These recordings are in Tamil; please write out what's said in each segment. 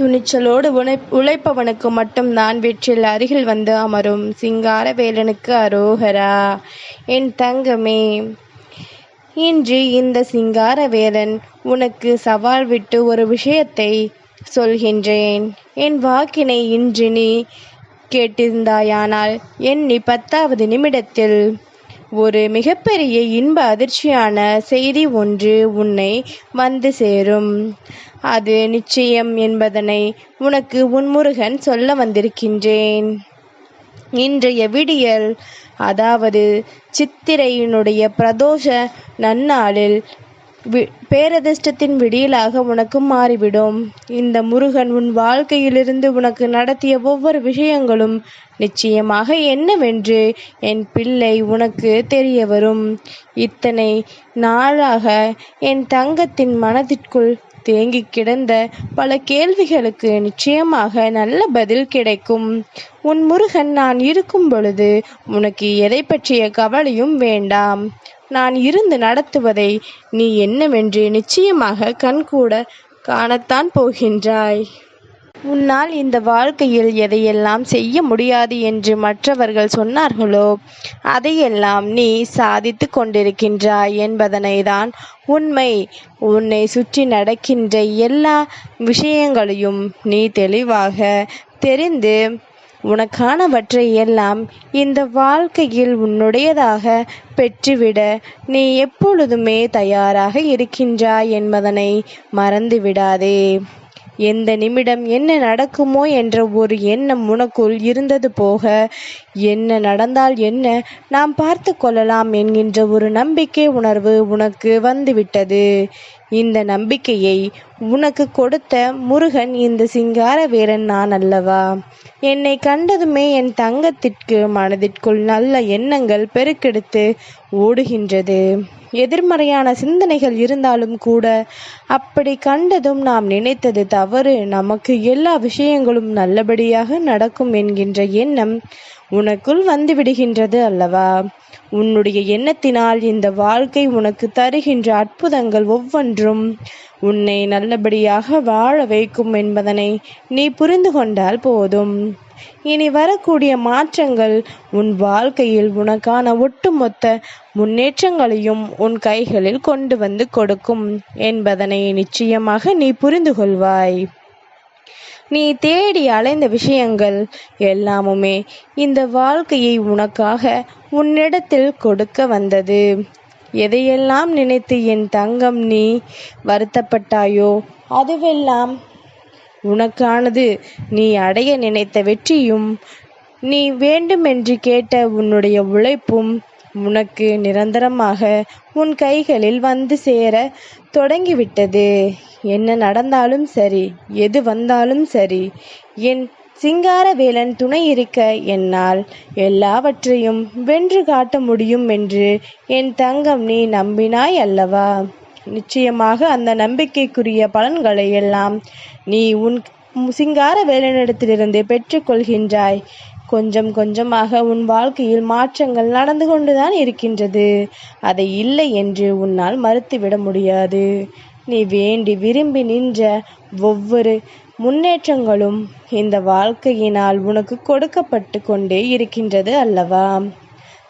துணிச்சலோடு உழை உழைப்பவனுக்கு மட்டும்தான் வெற்றில் அருகில் வந்து அமரும் சிங்காரவேலனுக்கு அரோகரா. என் தங்கமே இன்று இந்த சிங்காரவேலன் உனக்கு சவால் விட்டு ஒரு விஷயத்தை சொல்கின்றேன். என் வாக்கினை இன்று நீ கேட்டிருந்தாயானால் எண்ணி பத்தாவது நிமிடத்தில் ஒரு மிகப்பெரிய இன்ப அதிர்ச்சியான செய்தி ஒன்று உன்னை வந்து சேரும். அது நிச்சயம் என்பதனை உனக்கு உன்முருகன் சொல்ல வந்திருக்கின்றேன். இன்றைய விடியல் அதாவது சித்திரையினுடைய பிரதோஷ நன்னாளில் வி பேரதிர்ஷ்டத்தின் விடியலாக உனக்கு மாறிவிடும். இந்த முருகன் உன் வாழ்க்கையிலிருந்து உனக்கு நடத்திய ஒவ்வொரு விஷயங்களும் நிச்சயமாக என்னவென்று என் பிள்ளை உனக்கு தெரிய வரும் இத்தனை நாளாக என் தங்கத்தின் மனதிற்குள் தேங்கி கிடந்த பல கேள்விகளுக்கு நிச்சயமாக நல்ல பதில் கிடைக்கும். உன் முருகன் நான் இருக்கும் பொழுது உனக்கு எதை பற்றிய கவலையும் வேண்டாம். நான் இருந்து நடத்துவதை நீ என்னவென்று நிச்சயமாக கண்கூட காணத்தான் போகின்றாய். உன்னால் இந்த வாழ்க்கையில் எதையெல்லாம் செய்ய முடியாது என்று மற்றவர்கள் சொன்னார்களோ அதையெல்லாம் நீ சாதித்து கொண்டிருக்கின்றாய் என்பதனை தான் உண்மை. உன்னை சுற்றி நடக்கின்ற எல்லா விஷயங்களையும் நீ தெளிவாக தெரிந்து உனக்கானவற்றை எல்லாம் இந்த வாழ்க்கையில் உன்னுடையதாக பெற்றுவிட நீ எப்பொழுதுமே தயாராக இருக்கின்றாய் என்பதனை மறந்துவிடாதே. எந்த நிமிடம் என்ன நடக்குமோ என்ற ஒரு எண்ணம் உனக்குள் இருந்தது போக என்ன நடந்தால் என்ன நாம் பார்த்து கொள்ளலாம் என்கின்ற ஒரு நம்பிக்கை உணர்வு உனக்கு வந்துவிட்டது. இந்த நம்பிக்கையை உனக்கு கொடுத்த முருகன் இந்த சிங்கார வீரன் நான் அல்லவா? என்னை கண்டதுமே என் தங்கத்திற்கு மனதிற்குள் நல்ல எண்ணங்கள் பெருக்கெடுத்து ஓடுகின்றது. எதிர்மறையான சிந்தனைகள் இருந்தாலும் கூட அப்படி கண்டதும் நாம் நினைத்தது தவறு. நமக்கு எல்லா விஷயங்களும் நல்லபடியாக நடக்கும் என்கின்ற எண்ணம் உனக்குள் வந்துவிடுகின்றது அல்லவா? உன்னுடைய எண்ணத்தினால் இந்த வாழ்க்கை உனக்கு தருகின்ற அற்புதங்கள் ஒவ்வொன்றும் உன்னை நல்லபடியாக வாழ வைக்கும் என்பதனை நீ புரிந்து கொண்டால் போதும். இனி வரக்கூடிய மாற்றங்கள் உன் வாழ்க்கையில் உனக்கான ஒட்டுமொத்த முன்னேற்றங்களையும் உன் கைகளில் கொண்டு வந்து கொடுக்கும் என்பதனை நிச்சயமாக நீ புரிந்து கொள்வாய். நீ தேடி அலைந்த விஷயங்கள் எல்லாமுமே இந்த வாழ்க்கையை உனக்காக உன்னிடத்தில் கொடுக்க வந்தது. எதையெல்லாம் நினைத்து என் தங்கம் நீ வருத்தப்பட்டாயோ அதுவெல்லாம் உனக்கானது நீ அடைய நினைத்த வெற்றியும் நீ வேண்டுமென்று கேட்ட உன்னுடைய உழைப்பும் உனக்கு நிரந்தரமாக உன் கைகளில் வந்து சேர தொடங்கிவிட்டது. என்ன நடந்தாலும் சரி எது வந்தாலும் சரி என் சிங்காரவேலன் துணை இருக்க என்னால் எல்லாவற்றையும் வென்று காட்ட முடியும் என்று என் தங்கம் நீ நம்பினாய் அல்லவா? நிச்சயமாக அந்த நம்பிக்கைக்குரிய பலன்களை எல்லாம் நீ உன் சிங்கார வேலையிடத்திலிருந்து பெற்றுக்கொள்கின்றாய் கொஞ்சம் கொஞ்சமாக உன் வாழ்க்கையில் மாற்றங்கள் நடந்து கொண்டுதான் இருக்கின்றது. அதை இல்லை என்று உன்னால் மறுத்துவிட முடியாது. நீ வேண்டி விரும்பி நின்ற ஒவ்வொரு முன்னேற்றங்களும் இந்த வாழ்க்கையினால் உனக்கு கொடுக்கப்பட்டு கொண்டே இருக்கின்றது அல்லவா?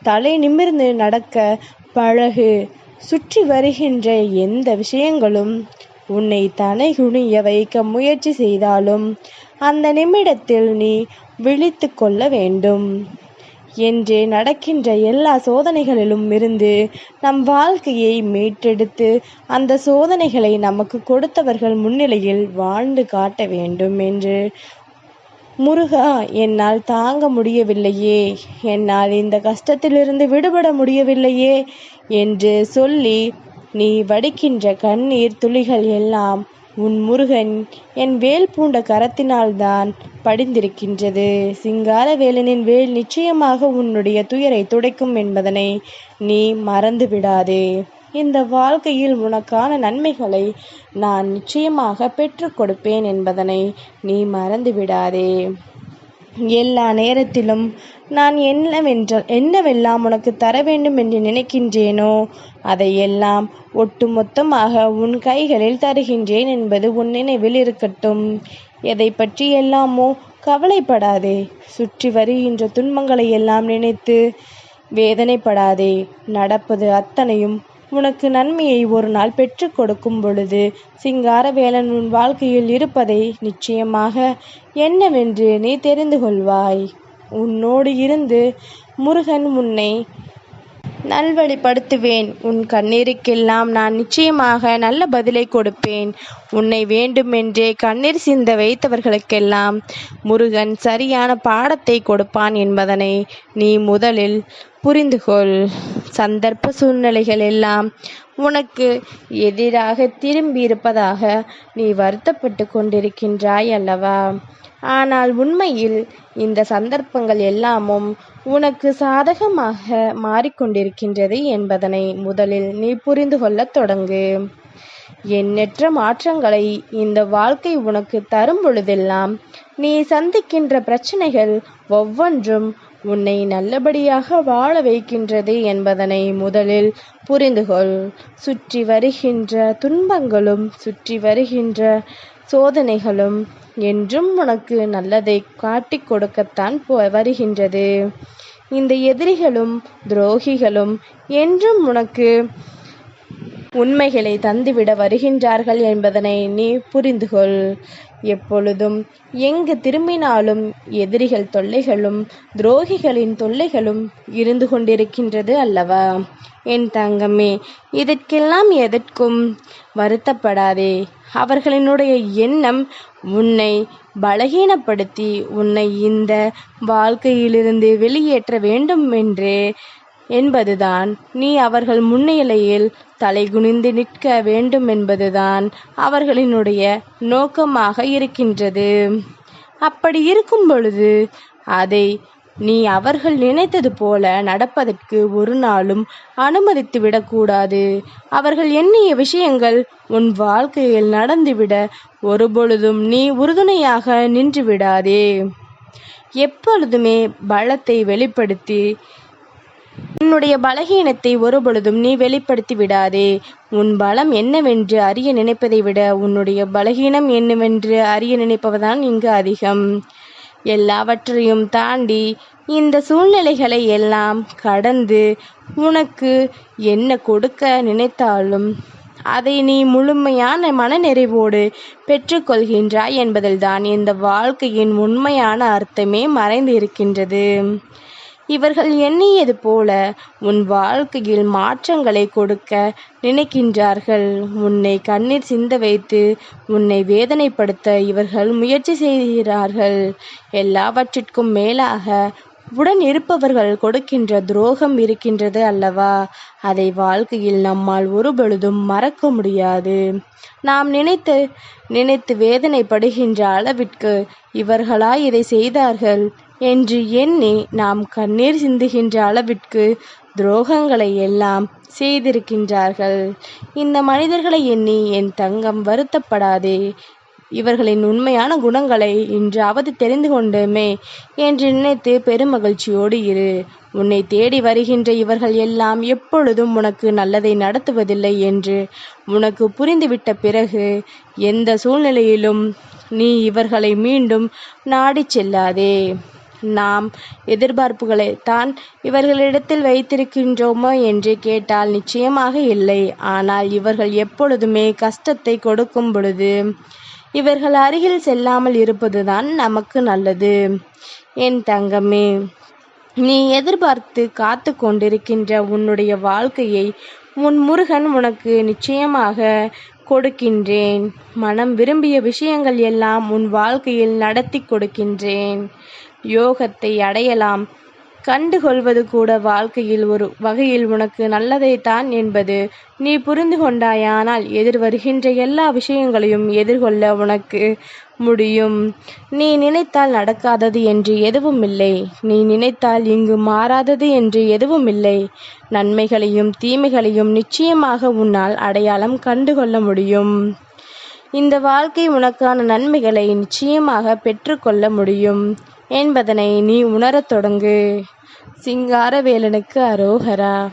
தலை நிமிர்ந்து நடக்க பழகு. சுற்றி வருகின்ற எந்த விஷயங்களும் உன்னை தனை குனிய வைக்க முயற்சி செய்தாலும் அந்த நிமிடத்தில் நீ விழித்து கொள்ள வேண்டும். என்று நடக்கின்ற எல்லா சோதனைகளிலும் இருந்து நம் வாழ்க்கையை மீட்டெடுத்து அந்த சோதனைகளை நமக்கு கொடுத்தவர்கள் முன்னிலையில் வாழ்ந்து காட்ட வேண்டும் என்று முருகா என்னால் தாங்க முடியவில்லையே. என்னால் இந்த கஷ்டத்திலிருந்து விடுபட முடியவில்லையே என்று சொல்லி நீ வடிக்கின்ற கண்ணீர் துளிகள் எல்லாம் உன் முருகன் என் வேல் பூண்ட கரத்தினால்தான் படிந்திருக்கின்றது. சிங்கார வேலனின் வேல் நிச்சயமாக உன்னுடைய துயரை துடைக்கும் என்பதனை நீ மறந்து விடாதே இந்த வாழ்க்கையில் உனக்கான நன்மைகளை நான் நிச்சயமாக பெற்றுக் கொடுப்பேன் என்பதனை நீ மறந்து விடாதே எல்லா நேரத்திலும் நான் என்னவென்ற என்னவெல்லாம் உனக்கு தர வேண்டும் என்று நினைக்கின்றேனோ அதையெல்லாம் ஒட்டுமொத்தமாக உன் கைகளில் தருகின்றேன் என்பது உன் நினைவில் இருக்கட்டும். எதை பற்றி எல்லாமோ கவலைப்படாதே. சுற்றி வருகின்ற துன்பங்களை எல்லாம் நினைத்து வேதனைப்படாதே. நடப்பது அத்தனையும் உனக்கு நன்மையை ஒரு நாள் பெற்று கொடுக்கும் பொழுது சிங்காரவேலன் உன் வாழ்க்கையில் இருப்பதை நிச்சயமாக என்னவென்று நீ தெரிந்து கொள்வாய். உன்னோடு இருந்து முருகன் உன்னை நல்வழிப்படுத்துவேன். உன் கண்ணீருக்கெல்லாம் நான் நிச்சயமாக நல்ல பதிலை கொடுப்பேன். உன்னை வேண்டுமென்றே கண்ணீர் சிந்த வைத்தவர்களுக்கெல்லாம் முருகன் சரியான பாடத்தை கொடுப்பான் என்பதனை நீ முதலில் புரிந்துகொள். சந்தர்ப்ப சூழ்நிலைகள் எல்லாம் உனக்கு எதிராக திரும்பி இருப்பதாக நீ வருத்தப்பட்டு கொண்டிருக்கின்றாய் அல்லவா? ஆனால் உண்மையில் இந்த சந்தர்ப்பங்கள் எல்லாமும் உனக்கு சாதகமாக மாறிக்கொண்டிருக்கின்றது என்பதனை முதலில் நீ புரிந்து கொள்ளத் தொடங்கு. எண்ணற்ற மாற்றங்களை இந்த வாழ்க்கை உனக்கு தரும் பொழுதெல்லாம் நீ சந்திக்கின்ற பிரச்சனைகள் ஒவ்வொன்றும் உன்னை நல்லபடியாக வாழ வைக்கின்றது என்பதனை முதலில் புரிந்துகொள். சுற்றி வருகின்ற துன்பங்களும் சுற்றி வருகின்ற சோதனைகளும் என்றும் உனக்கு நல்லதை காட்டிக் கொடுக்கத்தான் வருகின்றது. இந்த எதிரிகளும் துரோகிகளும் என்றும் உனக்கு உண்மைகளை தந்துவிட வருகின்றார்கள் என்பதனை நீ புரிந்துகொள். எப்பொழுதும் எங்கு திரும்பினாலும் எதிரிகள் தொல்லைகளும் துரோகிகளின் தொல்லைகளும் இருந்து கொண்டிருக்கின்றது அல்லவா? என் தங்கமே இதற்கெல்லாம் எதற்கும் வருத்தப்படாதே. அவர்களினுடைய எண்ணம் உன்னை பலகீனப்படுத்தி உன்னை இந்த வாழ்க்கையிலிருந்து வெளியேற்ற வேண்டும் என்று. என்பதுதான். நீ அவர்கள் முன்னிலையில் தலைகுனிந்து நிற்க வேண்டும் என்பதுதான் அவர்களினுடைய நோக்கமாக இருக்கின்றது. அப்படி இருக்கும் பொழுது அதை நீ அவர்கள் நினைத்தது போல நடப்பதற்கு ஒரு நாளும் அனுமதித்து விடக்கூடாது. அவர்கள் எண்ணிய விஷயங்கள் உன் வாழ்க்கையில் நடந்துவிட ஒருபொழுதும் நீ உறுதுணையாக நின்று விடாதே. எப்பொழுதுமே பலத்தை வெளிப்படுத்தி உன்னுடைய பலகீனத்தை ஒருபொழுதும் நீ வெளிப்படுத்தி விடாதே. உன் பலம் என்னவென்று அறிய நினைப்பதை விட உன்னுடைய பலகீனம் என்னவென்று அறிய நினைப்பவதான் இங்கு அதிகம். எல்லாவற்றையும் தாண்டி இந்த சூழ்நிலைகளை எல்லாம் கடந்து உனக்கு என்ன கொடுக்க நினைத்தாலும் அதை நீ முழுமையான மனநிறைவோடு பெற்றுக்கொள்கின்றாய் என்பதில்தான் இந்த வாழ்க்கையின் உண்மையான அர்த்தமே மறைந்து இருக்கின்றது இவர்கள் எண்ணியது போல உன் வாழ்க்கையில் மாற்றங்களை கொடுக்க நினைக்கின்றார்கள். உன்னை கண்ணீர் சிந்த வைத்து உன்னை வேதனைப்படுத்த இவர்கள் முயற்சி செய்கிறார்கள். எல்லாவற்றிற்கும் மேலாக உடன் இருப்பவர்கள் கொடுக்கின்ற துரோகம் இருக்கின்றது அல்லவா? அதை வாழ்க்கையில் நம்மால் ஒருபொழுதும் மறக்க முடியாது. நாம் நினைத்து நினைத்து வேதனைப்படுகின்ற அளவிற்கு இவர்களா இதை செய்தார்கள். என்று எண்ணி நாம் கண்ணீர் சிந்துகின்ற அளவிற்கு துரோகங்களை எல்லாம் செய்திருக்கின்றார்கள். இந்த மனிதர்களை எண்ணி என் தங்கம் வருத்தப்படாதே. இவர்களின் உண்மையான குணங்களை இன்றாவது தெரிந்து கொண்டோமே என்று நினைத்து பெருமகிழ்ச்சியோடு இரு. உன்னை தேடி வருகின்ற இவர்கள் எல்லாம் எப்பொழுதும் உனக்கு நல்லதை நடத்துவதில்லை என்று உனக்கு புரிந்துவிட்ட பிறகு எந்த சூழ்நிலையிலும் நீ இவர்களை மீண்டும் நாடிச் செல்லாதே. நாம் எதிர்பார்ப்புகளை தான் இவர்களிடத்தில் வைத்திருக்கின்றோமோ என்று கேட்டால் நிச்சயமாக இல்லை. ஆனால் இவர்கள் எப்பொழுதுமே கஷ்டத்தை கொடுக்கும் பொழுது இவர்கள் அருகில் செல்லாமல் இருப்பதுதான் நமக்கு நல்லது. என் தங்கமே நீ எதிர்பார்த்து காத்து கொண்டிருக்கின்ற உன்னுடைய வாழ்க்கையை உன் முருகன் உனக்கு நிச்சயமாக கொடுக்கின்றேன். மனம் விரும்பிய விஷயங்கள் எல்லாம் உன் வாழ்க்கையில் நடத்தி கொடுக்கின்றேன். யோகத்தை அடையலாம். கண்டுகொள்வது கூட வாழ்க்கையில் ஒரு வகையில் உனக்கு நல்லதைத்தான் என்பது நீ புரிந்து கொண்டாயானால் எதிர் வருகின்ற எல்லா விஷயங்களையும் எதிர்கொள்ள உனக்கு முடியும். நீ நினைத்தால் நடக்காதது என்று எதுவும் இல்லை. நீ நினைத்தால் இங்கு மாறாதது என்று எதுவும் இல்லை. நன்மைகளையும் தீமைகளையும் நிச்சயமாக உன்னால் அடையாளம் கண்டுகொள்ள முடியும். இந்த வாழ்க்கை உனக்கான நன்மைகளை நிச்சயமாக பெற்றுக்கொள்ள முடியும். என்பதனை நீ உணரத் தொடங்கு. சிங்காரவேலனுக்கு அரோகரா.